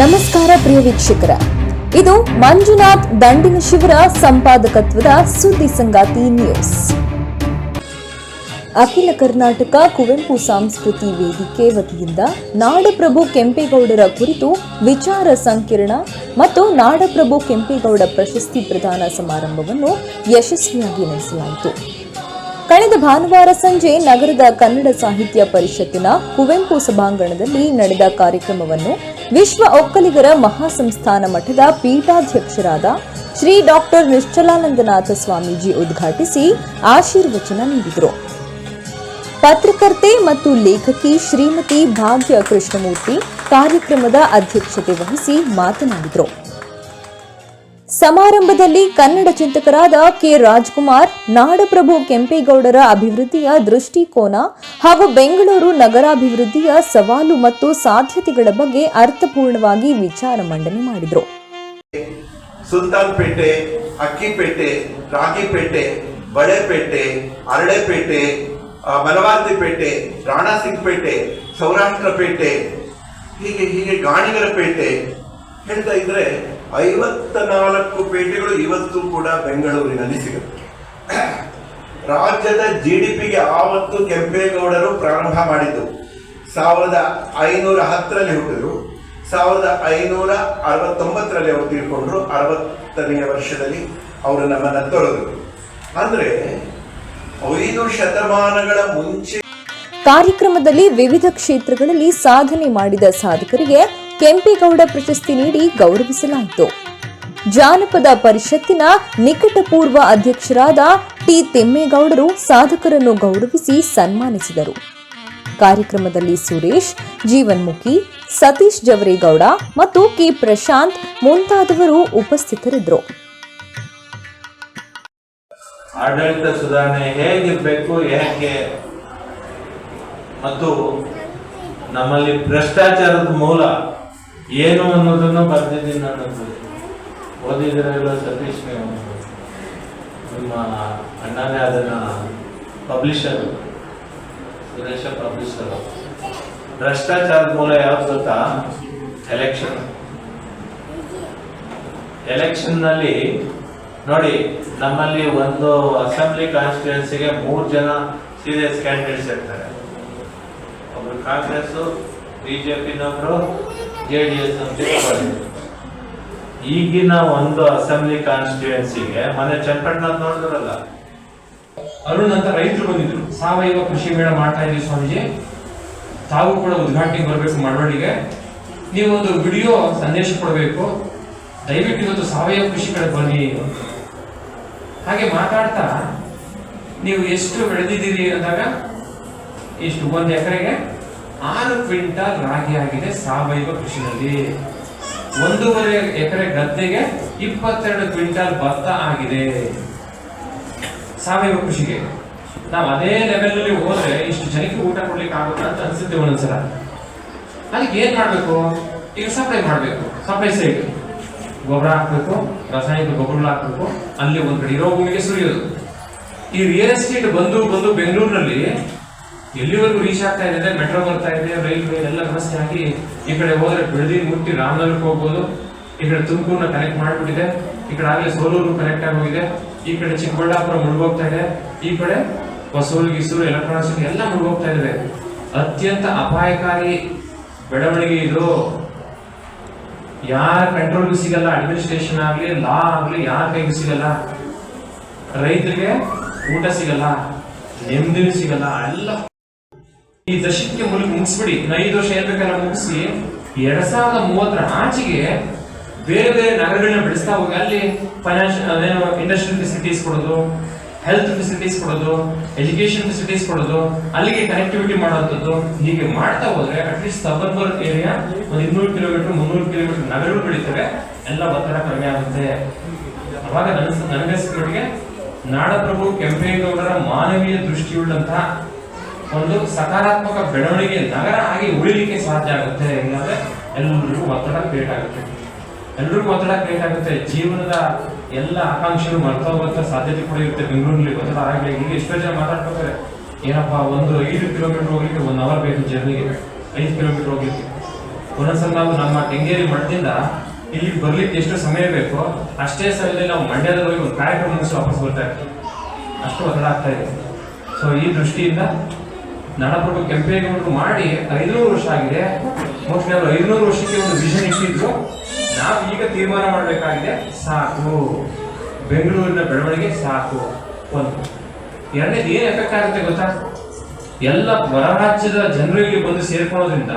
ನಮಸ್ಕಾರ ಪ್ರಿಯ ವೀಕ್ಷಕರ. ಇದು ಮಂಜುನಾಥ್ ದಂಡಿನ ಶಿವರ ಸಂಪಾದಕತ್ವದ ಸುದ್ದಿ ಸಂಗಾತಿ ನ್ಯೂಸ್ ಅಖಿಲ ಕರ್ನಾಟಕ ಕುವೆಂಪು ಸಂಸ್ಕೃತಿ ವೇದಿಕೆ ವತಿಯಿಂದ ನಾಡಪ್ರಭು ಕೆಂಪೇಗೌಡರ ಕುರಿತು ವಿಚಾರ ಸಂಕಿರಣ ಮತ್ತು ನಾಡಪ್ರಭು ಕೆಂಪೇಗೌಡ ಪ್ರಶಸ್ತಿ ಪ್ರದಾನ ಸಮಾರಂಭವನ್ನು ಯಶಸ್ವಿಯಾಗಿ ನಡೆಸಲಾಯಿತು. ಕಳೆದ ಭಾನುವಾರ ಸಂಜೆ ನಗರದ ಕನ್ನಡ ಸಾಹಿತ್ಯ ಪರಿಷತ್ತಿನ ಕುವೆಂಪು ಸಭಾಂಗಣದಲ್ಲಿ ನಡೆದ ಕಾರ್ಯಕ್ರಮವನ್ನು ವಿಶ್ವ ಒಕ್ಕಲಿಗರ ಮಹಾಸಂಸ್ಥಾನ ಮಠದ ಪೀಠಾಧ್ಯಕ್ಷರಾದ ಶ್ರೀ ಡಾಕ್ಟರ್ ನಿಶ್ಚಲಾನಂದನಾಥ ಸ್ವಾಮೀಜಿ ಉದ್ಘಾಟಿಸಿ ಆಶೀರ್ವಚನ ನೀಡಿದರು. ಪತ್ರಕರ್ತೆ ಮತ್ತು ಲೇಖಕಿ ಶ್ರೀಮತಿ ಭಾಗ್ಯ ಕೃಷ್ಣಮೂರ್ತಿ ಕಾರ್ಯಕ್ರಮದ ಅಧ್ಯಕ್ಷತೆ ವಹಿಸಿ ಮಾತನಾಡಿದರು. ಸಮಾರಂಭದಲ್ಲಿ ಕನ್ನಡ ಚಿಂತಕರಾದ ಕೆ ರಾಜ್ಕುಮಾರ್, ನಾಡಪ್ರಭು ಕೆಂಪೇಗೌಡರ ಅಭಿವೃದ್ಧಿಯ ದೃಷ್ಟಿಕೋನ ಹಾಗೂ ಬೆಂಗಳೂರು ನಗರಾಭಿವೃದ್ಧಿಯ ಸವಾಲು ಮತ್ತು ಸಾಧ್ಯತೆಗಳ ಬಗ್ಗೆ ಅರ್ಥಪೂರ್ಣವಾಗಿ ವಿಚಾರ ಮಂಡನೆ ಮಾಡಿದರು. ಸುಲ್ತಾನ್ಪೇಟೆ, ಅಕ್ಕಿಪೇಟೆ, ರಾಗಿಪೇಟೆ, ಬಳೆಪೇಟೆ, ಅರಳೆಪೇಟೆ ಮಲವಾರ್ತಿಪೇಟೆ ರಾಣಾಸಿಂಗ್ಪೇಟೆ, ಸೌರಾಷ್ಟ್ರಪೇಟೆ, ಹೀಗೆ ಹೀಗೆ ಗಾಣಿಗರ ಪೇಟೆ ಹೇಳ್ತಾ ಇದ್ರೆ ಐವತ್ತ ನಾಲ್ಕು ಪೇಟೆಗಳು ಇವತ್ತು ಕೂಡ ಬೆಂಗಳೂರಿನಲ್ಲಿ ಸಿಗುತ್ತೆ. ರಾಜ್ಯದ ಜಿ ಡಿ ಪಿಗೆ ಆವತ್ತು ಕೆಂಪೇಗೌಡರು ಪ್ರಾರಂಭ ಮಾಡಿದ್ದು. ಸಾವಿರದ ಐನೂರ ಹತ್ತರಲ್ಲಿ ಹುಟ್ಟಿದ್ರು. ಸಾವಿರದ ಐನೂರ ಅರವತ್ತೊಂಬತ್ತರಲ್ಲಿ ಅವರು ತೀರ್ಕೊಂಡ್ರು. ಅರವತ್ತನೆಯ ವರ್ಷದಲ್ಲಿ ಅವರು ನಮ್ಮನ್ನು ತೊರೆದರು. ಅಂದ್ರೆ ಐದು ಶತಮಾನಗಳ ಮುಂಚೆ ಕಾರ್ಯಕ್ರಮದಲ್ಲಿ ವಿವಿಧ ಕ್ಷೇತ್ರಗಳಲ್ಲಿ ಸಾಧನೆ ಮಾಡಿದ ಸಾಧಕರಿಗೆ ಕೆಂಪೇಗೌಡ ಪ್ರಶಸ್ತಿ ನೀಡಿ ಗೌರವಿಸಲಾಯಿತು. ಜಾನಪದ ಪರಿಷತ್ತಿನ ನಿಕಟಪೂರ್ವ ಅಧ್ಯಕ್ಷರಾದ ಟಿ ತಿಮ್ಮೇಗೌಡರು ಸಾಧಕರನ್ನು ಗೌರವಿಸಿ ಸನ್ಮಾನಿಸಿದರು. ಕಾರ್ಯಕ್ರಮದಲ್ಲಿ ಸುರೇಶ್, ಜೀವನ್ಮುಖಿ, ಸತೀಶ್ ಜವರೇಗೌಡ ಮತ್ತು ಕೆ ಪ್ರಶಾಂತ್ ಮುಂತಾದವರು ಉಪಸ್ಥಿತರಿದ್ದರು. ಆಡಳಿತ ಸುಧಾರಣೆ ಹೇಗಿರಬೇಕು ಹೇಗೆ ಮತ್ತು ನಮ್ಮಲ್ಲಿ ಭ್ರಷ್ಟಾಚಾರದ ಮೂಲ ಏನು ಅನ್ನೋದನ್ನು ಬರೆದಿದ್ದೀನಿ ನಾನು ಓದಿದಿರಲ್ಲ ಸತೀಶ್ ನಿಮ್ಮ ಅಣ್ಣನೇ ಅದನ್ನ ಪಬ್ಲಿಷರ್ ಸುರೇಶ ಪಬ್ಲಿಷರ್ ಭ್ರಷ್ಟಾಚಾರದ ಮೂಲ ಯಾವ್ದು ಗೊತ್ತಾ? ಎಲೆಕ್ಷನ್ ಎಲೆಕ್ಷನ್ನಲ್ಲಿ ನೋಡಿ, ನಮ್ಮಲ್ಲಿ ಒಂದು ಅಸೆಂಬ್ಲಿ ಕಾನ್ಸ್ಟಿಟ್ಯೂನ್ಸಿಗೆ ಮೂರು ಜನ ಸೀರಿಯಸ್ ಕ್ಯಾಂಡಿಡೇಟ್ಸ್ ಇರ್ತಾರೆ. ಒಬ್ರು ಕಾಂಗ್ರೆಸ್ ಬಿಜೆಪಿನೊಬ್ರು ಜೆ ಡಿ ಎಸ್ ಅಂತ. ಈಗಿನ ಒಂದು ಅಸೆಂಬ್ಲಿ ಕಾನ್ಸ್ಟಿಟ್ಯೂನ್ಸಿಗೆ ಮನೆ ಚನ್ನಪಟ್ಟಣ ನೋಡಿದ್ರಲ್ಲ, ಅರುಣ್ ಅಂತ ರೈತರು ಬಂದಿದ್ರು. ಸಾವಯವ ಕೃಷಿ ಮೇಳ ಮಾಡ್ತಾ ಇದೀವಿ ಸ್ವಾಮೀಜಿ, ತಾವು ಕೂಡ ಉದ್ಘಾಟನೆ ಬರಬೇಕು ಮಳವಳ್ಳಿಗೆ. ನೀವು ಒಂದು ವಿಡಿಯೋ ಸಂದೇಶ ಕೊಡಬೇಕು. ದಯವಿಟ್ಟು ಇವತ್ತು ಸಾವಯವ ಕೃಷಿ ಕಡೆ ಬನ್ನಿ ಹಾಗೆ ಮಾತಾಡ್ತಾ, ನೀವು ಎಷ್ಟು ಬೆಳೆದಿದ್ದೀರಿ ಅಂದಾಗ, ಎಷ್ಟು ಒಂದು ಎಕರೆಗೆ? ಆರು ಕ್ವಿಂಟಾಲ್ ರಾಗಿ ಆಗಿದೆ ಸಾವಯವ ಕೃಷಿಯಲ್ಲಿ ಒಂದೂವರೆ ಎಕರೆ ಗದ್ದೆಗೆ ಇಪ್ಪತ್ತೆರಡು ಕ್ವಿಂಟಾಲ್ ಭತ್ತ ಆಗಿದೆ. ಸಾವಯವ ಕೃಷಿಗೆ. ನಾವು ಅದೇ ಲೆವೆಲ್ ಅಲ್ಲಿ ಹೋದ್ರೆ ಇಷ್ಟು ಜನಕ್ಕೆ ಊಟ ಕೊಡ್ಲಿಕ್ಕೆ ಆಗುತ್ತಾ ಅಂತ ಅನ್ಸುತ್ತೆ ಒಂದೊಂದ್ಸಲ. ಅದಕ್ಕೆ ಏನ್ ಮಾಡ್ಬೇಕು? ಈಗ ಸಪ್ಲೈ ಮಾಡಬೇಕು. ಸಪ್ಲೈ ಸೈಡ್ ಗೊಬ್ಬರ ಹಾಕ್ಬೇಕು, ರಾಸಾಯನಿಕ ಗೊಬ್ಬರ ಹಾಕ್ಬೇಕು. ಅಲ್ಲಿ ಒಂದ್ ಕಡೆ ಇರೋ ಭೂಮಿಗೆ ಸುರಿಯೋದು. ಈ ರಿಯಲ್ ಎಸ್ಟೇಟ್ ಬಂದು ಬಂದು ಬೆಂಗಳೂರಿನಲ್ಲಿ ಎಲ್ಲಿವರೆಗೂ ರೀಚ್ ಆಗ್ತಾ ಇದೆ ಮೆಟ್ರೋ ಬರ್ತಾ ಇದೆ ರೈಲ್ವೆ ಎಲ್ಲ ವ್ಯವಸ್ಥೆ ಆಗಿ ಈ ಕಡೆ ಹೋದ್ರೆ ಬೆಳದಿ ಮುಟ್ಟಿ ರಾಮನಗರಕ್ಕೆ ಹೋಗ್ಬೋದು. ಈ ಕಡೆ ತುಮಕೂರ್ನ ಕನೆಕ್ಟ್ ಮಾಡ್ಬಿಟ್ಟಿದೆ. ಈ ಕಡೆ ಆಗಲೇ ಸೋಲೂರು ಕನೆಕ್ಟ್ ಆಗಿ ಹೋಗಿದೆ. ಈ ಕಡೆ ಚಿಕ್ಕಬಳ್ಳಾಪುರ ಮುಳುಗೋಗ್ತಾ ಇದೆ. ಈ ಕಡೆ ಹೊಸೂರು ಗಿಸೂರು ಎಲೆಕ್ಟ್ರಾನಿಕ್ಸ್ ಎಲ್ಲ ಮುಳುಗೋಗ್ತಾ ಇದೆ. ಅತ್ಯಂತ ಅಪಾಯಕಾರಿ ಬೆಳವಣಿಗೆ ಇದು. ಯಾರ ಕಂಟ್ರೋಲ್ಗೂ ಸಿಗಲ್ಲ ಅಡ್ಮಿನಿಸ್ಟ್ರೇಷನ್ ಆಗಲಿ ಲಾ ಆಗಲಿ, ಯಾರ ಕೈಗೂ ಸಿಗಲ್ಲ. ರೈತರಿಗೆ ಊಟ ಸಿಗಲ್ಲ, ನೆಮ್ಮದಿನೂ ಸಿಗಲ್ಲ, ಎಲ್ಲ ಈ ದಶಕಕ್ಕೆ ಮೂಲಕ ಮುಗಿಸ್ಬಿಡಿ. ಐದು ವರ್ಷ ಏನ್ ಬೇಕಲ್ಲ ಮುಗಿಸಿ. ಎರಡ್ ಸಾವಿರದ ಮೂವತ್ತರ ಆಚೆಗೆ ಬೇರೆ ಬೇರೆ ನಗರಗಳನ್ನ ಬೆಳೆಸ್ತಾ ಹೋಗಿ, ಅಲ್ಲಿ ಫೈನಾನ್ಷಿಯಲ್ ಇಂಡಸ್ಟ್ರಿಯಲ್ ಫೆಸಿಲಿಟೀಸ್ ಕೊಡೋದು ಹೆಲ್ತ್ ಫೆಸಿಲಿಟೀಸ್ ಕೊಡೋದು ಎಜುಕೇಶನ್ ಫೆಸಿಲಿಟೀಸ್ ಕೊಡೋದು, ಅಲ್ಲಿಗೆ ಕನೆಕ್ಟಿವಿಟಿ ಮಾಡುವಂಥದ್ದು ಹೀಗೆ ಮಾಡ್ತಾ ಹೋದ್ರೆ ಅಟ್ಲೀಸ್ಟ್ ಸಬರ್ಬರ್ ಏರಿಯಾ ಒಂದು ಇನ್ನೂರು ಕಿಲೋಮೀಟರ್ ಮುನ್ನೂರು ಕಿಲೋಮೀಟರ್ ನಗರಗಳು ಬೆಳೀತವೆ. ಎಲ್ಲ ಒತ್ತಡ ಕಡಿಮೆ ಆಗುತ್ತೆ. ಅವಾಗ ನನ್ನ ನನಗನ್ಸಿದೊಳಗೆ ನಾಡಪ್ರಭು ಕೆಂಪೇಗೌಡರ ಮಾನವೀಯ ದೃಷ್ಟಿಯುಳ್ಳಂತಹ ಒಂದು ಸಕಾರಾತ್ಮಕ ಬೆಳವಣಿಗೆ ನಗರ ಆಗಿ ಉಳಿಲಿಕ್ಕೆ ಸಾಧ್ಯ ಆಗುತ್ತೆ, ಇಲ್ಲಾಂದ್ರೆ ಎಲ್ಲರಿಗೂ ಒತ್ತಡ ಕ್ರಿಯೇಟ್ ಆಗುತ್ತೆ. ಎಲ್ರಿಗೂ ಒತ್ತಡ ಕ್ರಿಯೇಟ್ ಆಗುತ್ತೆ. ಜೀವನದ ಎಲ್ಲ ಆಕಾಂಕ್ಷೆಗಳು ಮರ್ತ ಹೋಗುವಂತ ಸಾಧ್ಯತೆ ಕೂಡ ಇರುತ್ತೆ. ಬೆಂಗಳೂರಲ್ಲಿ ಒತ್ತಡ ಆಗಲಿ ಈಗ ಎಷ್ಟೋ ಜನ ಮಾತಾಡ್ಕೊತಾರೆ, ಏನಪ್ಪಾ, ಒಂದು ಐದು ಕಿಲೋಮೀಟರ್ ಹೋಗ್ಲಿಕ್ಕೆ ಒಂದು ಅವರ್ ಬೇಕು ಜರ್ನಿಗೆ ಐದು ಕಿಲೋಮೀಟರ್ ಹೋಗ್ಲಿಕ್ಕೆ. ಒಂದೊಂದ್ಸಲ ನಾವು ನಮ್ಮ ಕೆಂಗೇರಿ ಮಠದಿಂದ ಇಲ್ಲಿಗೆ ಬರ್ಲಿಕ್ಕೆ ಎಷ್ಟು ಸಮಯ ಬೇಕೋ, ಅಷ್ಟೇ ಸಮಯದಲ್ಲಿ ನಾವು ಮಂಡ್ಯದಲ್ಲಿ ಹೋಗಿ ಒಂದು ಕಾರ್ಯಕ್ರಮ ಮುಗಿಸಿ ವಾಪಸ್ ಬರ್ತಾ ಇರ್ತೀವಿ. ಅಷ್ಟು ಒತ್ತಡ ಆಗ್ತಾ ಇದೆ. ಸೊ ಈ ದೃಷ್ಟಿಯಿಂದ ನಾಡಪ್ರಭು ಕೆಂಪೇಗೌಡರು ಮಾಡಿ ಐನೂರು ವರ್ಷ ಆಗಿದೆ. ಮೋಸ್ಟ್ಲಿ ಅವರು ಐನೂರು ವರ್ಷಕ್ಕೆ ಒಂದು ವಿಷನ್ ಇಟ್ಟಿದ್ರು. ನಾವು ಈಗ ತೀರ್ಮಾನ ಮಾಡಬೇಕಾಗಿದೆ, ಸಾಕು. ಬೆಂಗಳೂರಿನ ಬೆಳವಣಿಗೆ ಸಾಕು ಒಂದು. ಎರಡನೇದು ಏನು ಎಫೆಕ್ಟ್ ಆಗುತ್ತೆ ಗೊತ್ತಾ? ಎಲ್ಲ ಹೊರ ರಾಜ್ಯದ ಜನರು ಇಲ್ಲಿ ಬಂದು ಸೇರ್ಕೊಳ್ಳೋದ್ರಿಂದ